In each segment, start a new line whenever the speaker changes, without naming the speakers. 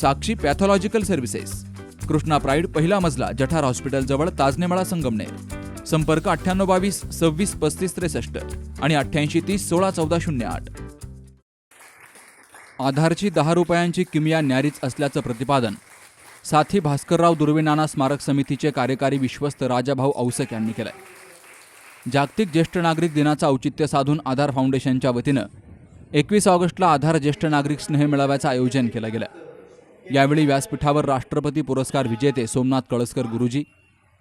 Sakshi pathological services. Krishna pride पहिला मजला जठार हॉस्पिटलजवळ ताजनेमाळा संगमनेर. संपर्क अठ्ठ्याण्णव बावीस सव्वीस पस्तीस त्रेसष्ट आणि अठ्ठ्याऐंशी तीस सोळा चौदा शून्य आठ. आधारची दहा रुपयांची किमया न्यारीच असल्याचं प्रतिपादन. साथी भास्करराव दुर्विनाना स्मारक समितीचे कार्यकारी विश्वस्त राजाभाऊ औसक यांनी केलंय. जागतिक ज्येष्ठ नागरिक दिनाचं औचित्य साधून आधार फाउंडेशनच्या वतीनं एकवीस ऑगस्टला आधार ज्येष्ठ नागरिक स्नेह मेळाव्याचं आयोजन केलं गेलं. यावेळी व्यासपीठावर राष्ट्रपती पुरस्कार विजेते सोमनाथ कळसकर गुरुजी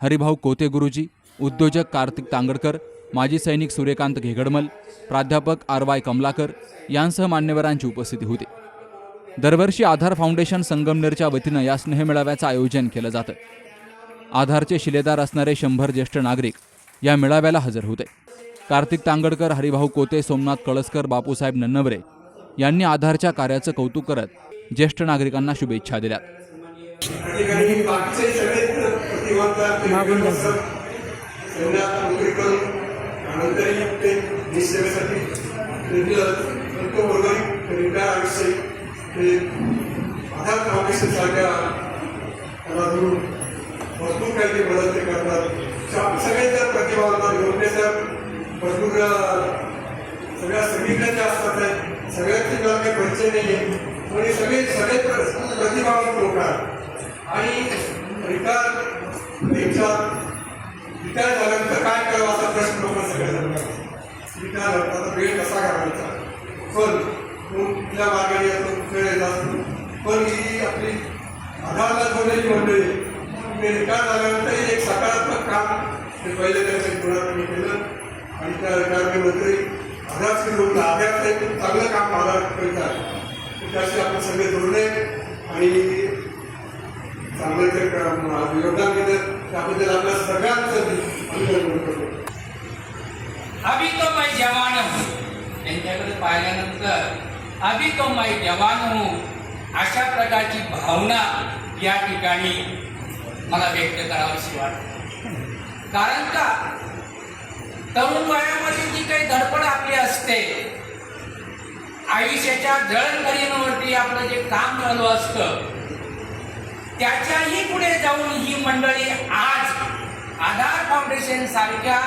हरिभाऊ कोते गुरुजी उद्योजक कार्तिक तांगडकर माजी सैनिक सूर्यकांत घेगडमल प्राध्यापक आर वाय कमलाकर यांसह मान्यवरांची उपस्थिती होती. दरवर्षी आधार फाउंडेशन संगमनेरच्या वतीनं या स्नेहमेळाव्याचं आयोजन केलं जातं. आधारचे शिलेदार असणारे शंभर ज्येष्ठ नागरिक या मेळाव्याला हजर होते. कार्तिक तांगडकर हरिभाऊ कोते सोमनाथ कळसकर बापूसाहेब नन्नवरे यांनी आधारच्या कार्याचं कौतुक करत ज्येष्ठ नागरिकांना शुभेच्छा दिल्या
ते ते भरपूर काही मदत ते करतात सा- सगळे जर प्रतिभावंत भरपूर सगळ्या सगळीकडे असतात आहे. सगळ्यांची काही परिचय नाही आहे पण हे सगळे सगळे प्रतिभावंत लोक आहेत. आणि रिटायर त्यांच्यात रिटायर झाल्यानंतर काय करावं असा प्रश्न लोक सगळ्या रिटायर आता वेळ कसा घालवायचा? पण कुठल्या मार्गाने असतो कुठल्या येत असतो पण ही आपली आधारला जोडलेली मंडळी ते रिटायर झाल्यानंतर एक सकारात्मक काम ते पहिले त्यांच्या गुणात्मक केलं. आणि त्या रिटायरमेंटमध्ये आधारचे लोक आधार चांगलं काम आधार करतात. त्याशी आपण सगळे जोडले आणि चांगलं ते योगदान केलं त्याबद्दल आपल्या सगळ्यांचं अभिनंदन करतो.
अभी तो मैं जवान हूँ। त्यांच्याकडे पाहिल्यानंतर अभी तो मैं जवान हूँ. अशा प्रकारची भावना या ठिकाणी मला व्यक्त करावीशी वाटते. कारण का? तरुण वयामध्ये जी काही धडपड आपली असते आयुष्याच्या जळणघडींवरती आपलं जे काम चालू असतं त्याच्याही पुढे जाऊन ही मंडळी आज आधार फाउंडेशन सारख्या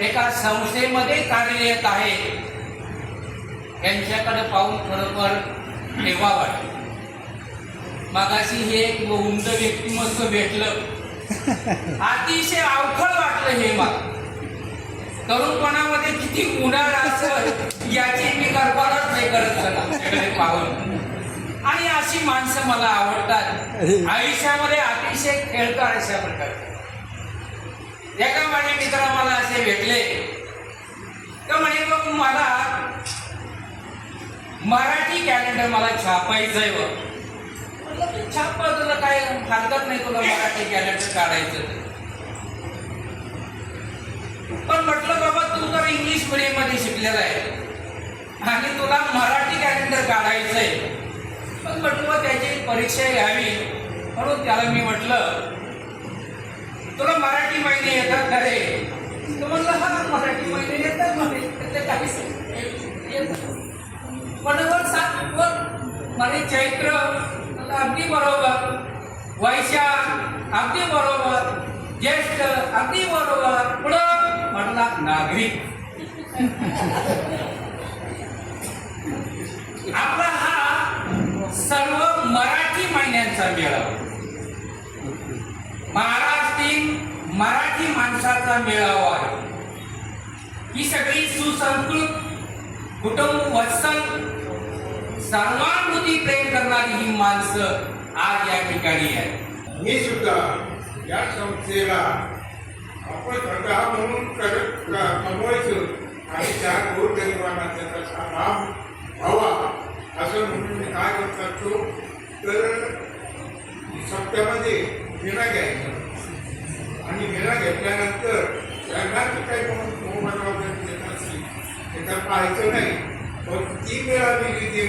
एका संस्थेमध्ये कार्यरत आहे. यांच्याकडे पाहून खरोखर ठेवा वाटत. मगाशी हे एक उंच व्यक्तिमत्व भेटलं. अतिशय अवघड वाटलं हे मला. तरुणपणामध्ये किती उन्हाळ असं याची मी कल्पनाच नाही करत पाहून. आणि अशी माणसं मला आवडतात. आयुष्यामध्ये अतिशय खेळतात अशा प्रकारचे. एका माझे मित्र मला असे भेटले. तर म्हणे बघ मला मराठी कॅलेंडर मला छापायचं आहे बघ. म्हटलं, "तू छाप तुला काय हरकत नाही तुला मराठी कॅलेंडर काढायचं तर." पण म्हटलं बाबा तू तर इंग्लिश मिडियममध्ये शिकलेला आहे. आणि तुला मराठी कॅलेंडर काढायचं आहे पण म्हटलं त्याची परीक्षा घ्यावी म्हणून त्याला मी म्हटलं तुला मराठी महिने येतात का रे? तो हा मराठी महिने येतात म्हणे. काही पण सांग म्हणजे चैत्र अगदी बरोबर. वैशाख अगदी बरोबर. ज्येष्ठ अगदी बरोबर. पुढं सर्वांना नागरिक. आपला हा सर्व मराठी महिन्यांचा मेळावा. महाराज मराठी माणसाचा मेळावा आहे. ही सगळी सुसंस्कृत कुटुंब वत्सल सर्वांभूती प्रेम करणारी ही माणसं आज या ठिकाणी आहे
मी सुद्धा या संस्थेला आपण सगळा म्हणून कमवायचं आणि त्या गोरगरिबांना त्याचा लाभ व्हावा असं म्हणून मी काय करत असतो तर सप्त्यामध्ये विणा घ्यायचा. आणि विणा घेतल्यानंतर त्यांना जे काही मोबाईल वगैरे देत असतील ते तर पाहायचं नाही. पण ती वेळा मी जी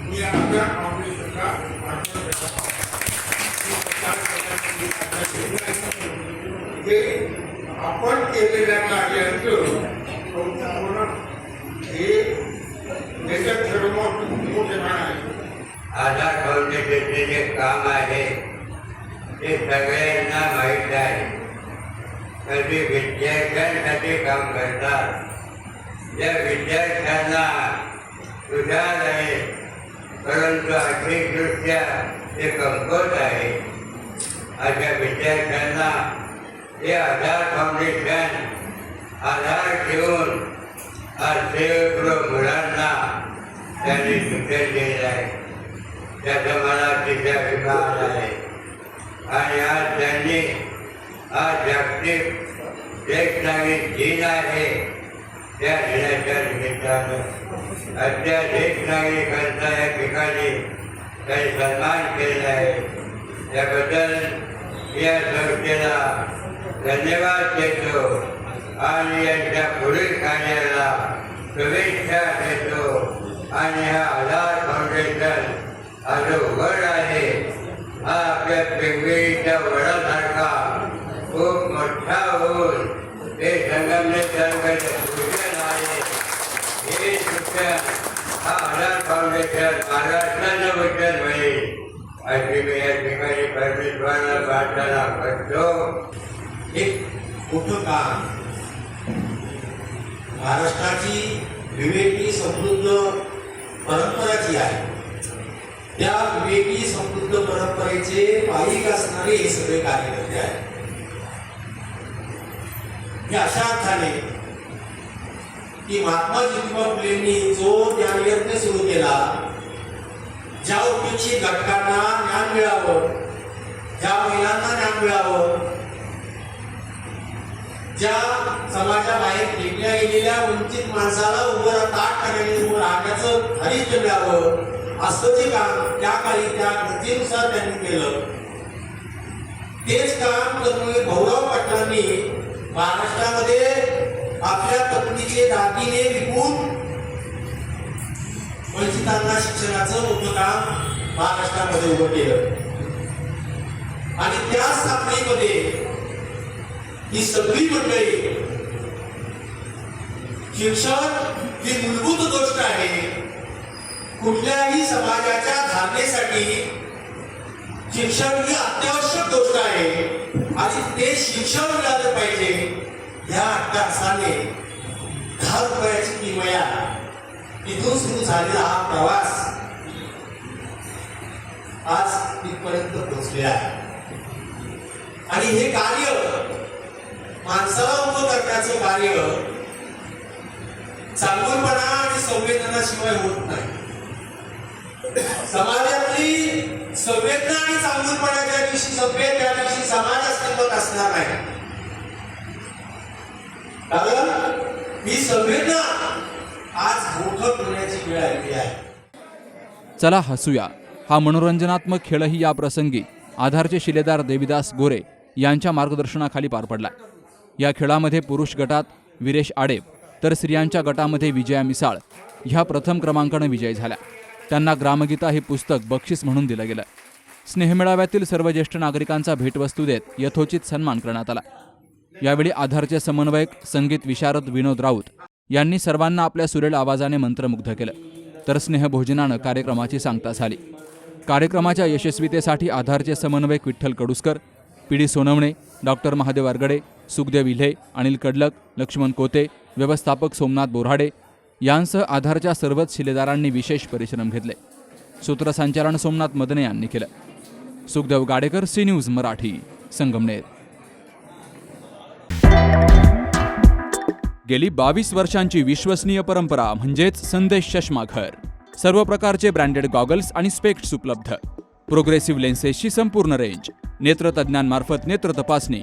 मी आपल्या फाउंडेशनला पाठवून हे आपण केलेल्या कार्याचं संपूर्ण हे देशात सर्वमोठ मोठेपण आहे.
आधार फाउंडेशनचे जे काम आहे? ते सगळ्यांना माहीत आहे. कधी विद्यार्थ्यांसाठी काम करतात. या विद्यार्थ्यांना सुधार आहे परंतु आर्थिकदृष्ट्या ते कमकुवत आहे अशा विद्यार्थ्यांना हे आधार फाउंडेशन आधार ठेवून आज सेवगृह मुलांना त्यांनी शिक्षण दिलेलं आहे त्याचा मला तिथे अभिमान आहे. आणि आज त्यांनी हा जागतिक ज्येष्ठ दिन आहे. त्या दिनाच्या निमित्तानं अशा ज्येष्ठ नागरिकांचा या ठिकाणी त्यांनी सन्मान केलेला आहे. त्याबद्दल या संस्थेला धन्यवाद देतो आणि यांच्या पुढील कार्याला शुभेच्छा देतो. आणि हा आधार फाउंडेशन हा जो वड आहे. हा आपल्या पिंगळीच्या वडासारखा खूप मोठा होऊन हे संगमनेर तालुक्याचे भूषण आहे. हे शिक्षण हा आधार फाउंडेशन महाराष्ट्राचं भूषण होईल अशी मी या ठिकाणी परमेश्वराला प्रार्थना करतो.
एक मोठं काम महाराष्ट्राची विवेकी समृद्ध परंपरा जी आहे. त्या विवेकी समृद्ध परंपरेचे पायिक असणारे हे सगळे कार्यकर्ते आहेत. हे अशा अर्थाने की महात्मा ज्योतिबा फुलेंनी जो ज्ञानयज्ञ सुरू केला ज्या उपेक्षित घटकांना ज्ञान मिळावं ज्या महिलांना ज्ञान मिळावं ज्या समाजाबाहेर फेकल्या गेलेल्या वंचित माणसाला उभं रा- ताट करण्याने उभं राहण्याचं धारिष्ट्य मिळावं असं जे काम त्या काळी त्या कृतीनुसार त्यांनी केलं. तेच काम कर्मवीर भाऊराव पाटलांनी महाराष्ट्रामध्ये आपल्या पत्नीचे दागिने विकून वंचितांना शिक्षणाचं मोठं काम महाराष्ट्रामध्ये उभं केलं. आणि त्या स्थापनेमध्ये ही सगळी मंडळी शिक्षण ही मूलभूत गोष्ट आहे. कुठल्याही समाजाच्या धारणेसाठी शिक्षण ही अत्यावश्यक गोष्ट आहे. आणि ते शिक्षण मिळालं पाहिजे ह्या अट्टासाने दहा रुपयाची किमया इथून सुरू झालेला हा प्रवास आज तिथपर्यंत पोहोचलेला आहे. आणि हे कार्य माणसाला उभं करण्याचं कार्य चांगलपणा आणि संवेदनाशिवाय होत नाही. समाजातली संवेदना आणि चांगुलपणाच्या दिवशी संवेद त्या दिवशी समाज अस्तित्वात असणार नाही. कारण ही संवेदना आज मोठं होण्याची वेळ आलेली आहे.
चला हसूया. हा मनोरंजनात्मक खेळही या प्रसंगी आधारचे शिलेदार देविदास गोरे यांच्या मार्गदर्शनाखाली पार पडला या खेळामध्ये पुरुष गटात विरेश आडे तर स्त्रियांच्या गटामध्ये विजया मिसाळ ह्या प्रथम क्रमांकानं विजयी झाल्या. त्यांना ग्रामगीता हे पुस्तक बक्षीस म्हणून दिलं गेलं. स्नेहमेळाव्यातील सर्व ज्येष्ठ नागरिकांचा भेटवस्तू देत यथोचित सन्मान करण्यात आला. यावेळी आधारचे समन्वयक संगीत विशारद विनोद राऊत यांनी सर्वांना आपल्या सुरेल आवाजाने मंत्रमुग्ध केलं तर स्नेहभोजनानं कार्यक्रमाची सांगता झाली. कार्यक्रमाच्या यशस्वीतेसाठी आधारचे समन्वयक Vitthal Kaduskar P D Sonawane doctor Mahadev Aragade Sukhdev Ilhe Anil Kadlak Laxman Kote व्यवस्थापक सोमनाथ बोराडे यांसह आधारच्या सर्वच शिलेदारांनी विशेष परिश्रम घेतले. सूत्रसंचालन सोमनाथ मदने यांनी केलं. Sukhdev Gadekar C News Marathi Sangamner. गेली बावीस वर्षांची विश्वसनीय परंपरा म्हणजेच संदेश चष्माघर सर्व प्रकारचे ब्रँडेड गॉगल्स आणि स्पेक्ट्स उपलब्ध. प्रोग्रेसिव्ह लेन्सेसची संपूर्ण रेंज. नेत्रतज्ञांमार्फत नेत्र तपासणी.